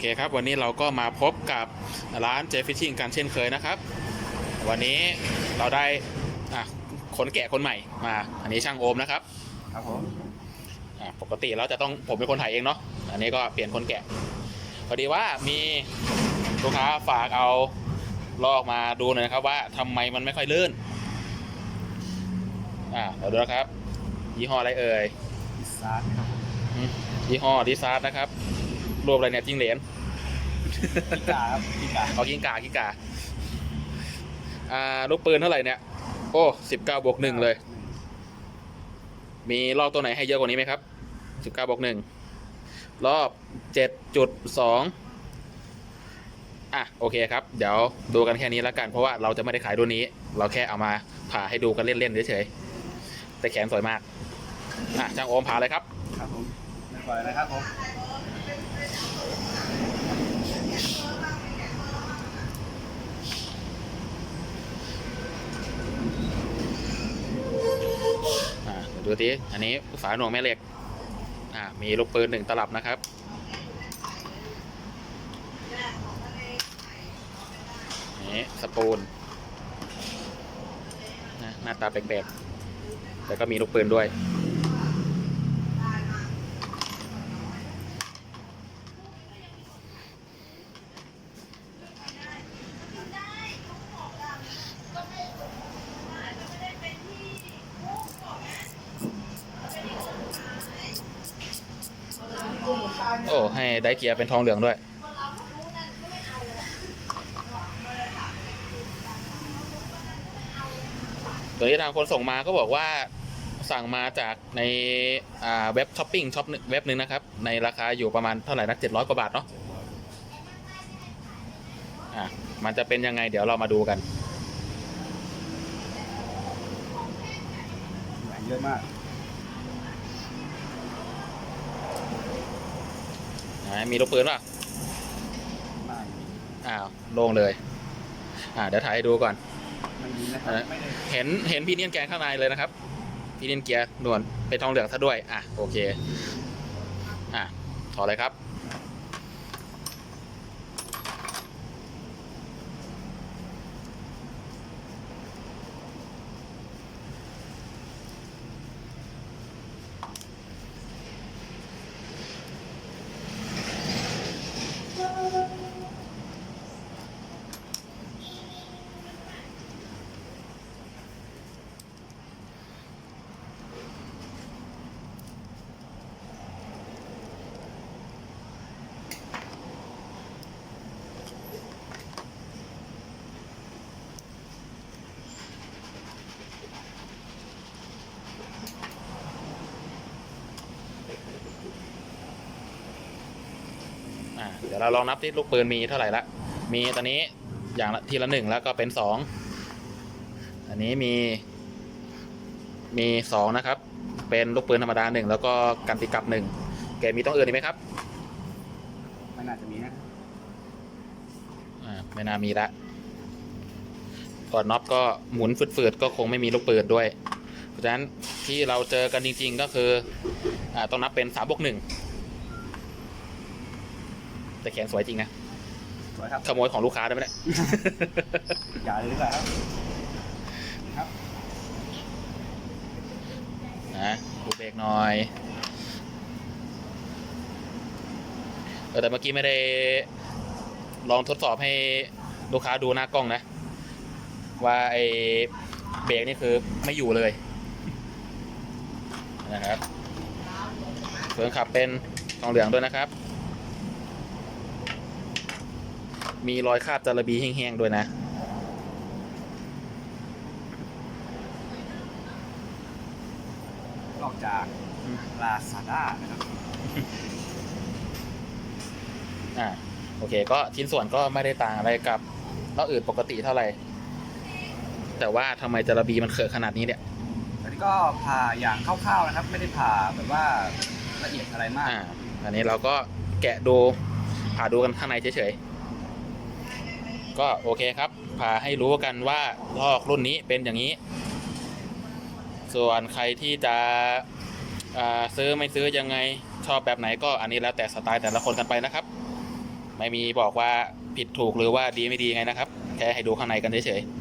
เคครับ วันนี้เราก็มาพบกับร้านเจฟิชชิ่งกันเช่นเคยนะครับ วันนี้เราได้อะคนแกะคนใหม่มา อันนี้ช่างโอมนะครับ ครับผมอะปกติเราจะต้องผมเป็นคนถ่ายเองเนาะอันนี้ก็เปลี่ยนคนแกะพอดีว่ามีลูกค้าฝากเอาลอกมาดูหน่อยนะครับ ว่าทำไมมันไม่ค่อยลื่น อ่าเดี๋ยวดูนะครับ ยี่ห้ออะไรเอ่ยพิซซ่าครับผมอืมยี่ห้อดิซาร์ดนะครับ รวมอะไรเนี่ยจิงเหรียญพิกาครับพิกาเอากิ้งก่ากิ้งก่าอ่าลูกปืนเท่าไหร่เนี่ย โอ้สิบเก้าบวกหนึ่งเลย มีรอบตัวไหนให้เยอะกว่านี้ไหมครับสิบเก้าบวกหนึ่งรอบเจ็ดจุดสองอะโอเคครับ เดี๋ยวดูกันแค่นี้แล้วกัน เพราะว่าเราจะไม่ได้ขายรุ่นนี้ เราแค่เอามาผ่าให้ดูกันเล่นๆเฉยๆแต่แขนสวยมาก อะช่างโอมผ่าเลยครับ ครับผมไม่ปล่อยนะครับผม ดูทีอันนี้ฝาหน่วงแม่เหล็ก อ่า มีลูกปืนหนึ่งตลับนะครับ นี่สปูนนะหน้าตาแปลกๆ แต่ก็มีลูกปืนด้วย โอ้ ให้ได้เกียร์เป็นทองเหลืองด้วย ตัวนี้ทางคนส่งมาก็บอกว่าสั่งมาจากในอ่าเว็บช้อปปิ้งช็อปเว็บหนึ่งนะครับ ในราคาอยู่ประมาณเท่าไหร่นะเจ็ดร้อยกว่าบาทเนาะอะมันจะเป็นยังไงเดี๋ยวเรามาดูกันแหวนเยอะมาก อ่า มีลูกปืนป่ะมากอ้าวโล่งเลย อ่าเดี๋ยวถ่ายให้ดูก่อนไม่ดีนะครับเออไม่ได้เห็นเห็นพีเนียนแกนข้างในเลยนะครับ พีเนียนเกียร์นวลเป็นทองเหลืองซะด้วย อะโอเค อะถอดเลยครับ เดี๋ยวเราลองนับที่ลูกปืนมีเท่าไหร่ละ มีตอนนี้อย่างละทีละหนึ่งแล้วก็เป็นสอง อันนี้มี มีสองนะครับ เป็นลูกปืนธรรมดาหนึ่งแล้วก็กันติกลับหนึ่งแกมีต้องอื่นอีกไหมครับไม่น่าจะมีนะอ่าไม่น่ามีละกอดน็อปก็หมุนฝืดๆก็คงไม่มีลูกปืนด้วย เพราะฉะนั้นที่เราเจอกันจริง ๆ ก็คืออ่าต้องนับเป็นสามบวกหนึ่ง แต่แขนสวยจริงนะสวยครับขโมยของลูกค้าได้ไหมเนี่ย อย่าเลยดีกว่าครับครับนะดูเบรกหน่อยเออแต่เมื่อกี้ไม่ได้ลองทดสอบให้ลูกค้าดูหน้ากล้องนะ ว่าไอ้เบรกนี่คือไม่อยู่เลยนะครับเฟืองขับเป็นทองเหลืองด้วยนะครับ มีรอยคราบจาระบีแห้งๆด้วยนะ นอกจากอืมลาซาด้านะครับ อ่าโอเค ก็ชิ้นส่วนก็ไม่ได้ต่างอะไรกับล้ออื่นปกติเท่าไหร่ แต่ว่าทำไมจระบีมันเขอะขนาดนี้เนี่ย อันนี้ก็ผ่าอย่างคร่าวๆนะครับ ไม่ได้ผ่าแบบว่าละเอียดอะไรมาก อ่า อันนี้เราก็แกะดูผ่าดูกันข้างในเฉยๆ ก็โอเคครับพาให้รู้กันว่าลอกรุ่นนี้เป็นอย่างนี้ ส่วนใครที่จะซื้อไม่ซื้อยังไงชอบแบบไหนก็อันนี้แล้วแต่สไตล์แต่ละคนกันไปนะครับ ไม่มีบอกว่าผิดถูกหรือว่าดีไม่ดีไงนะครับ แค่ให้ดูข้างในกันเฉยๆ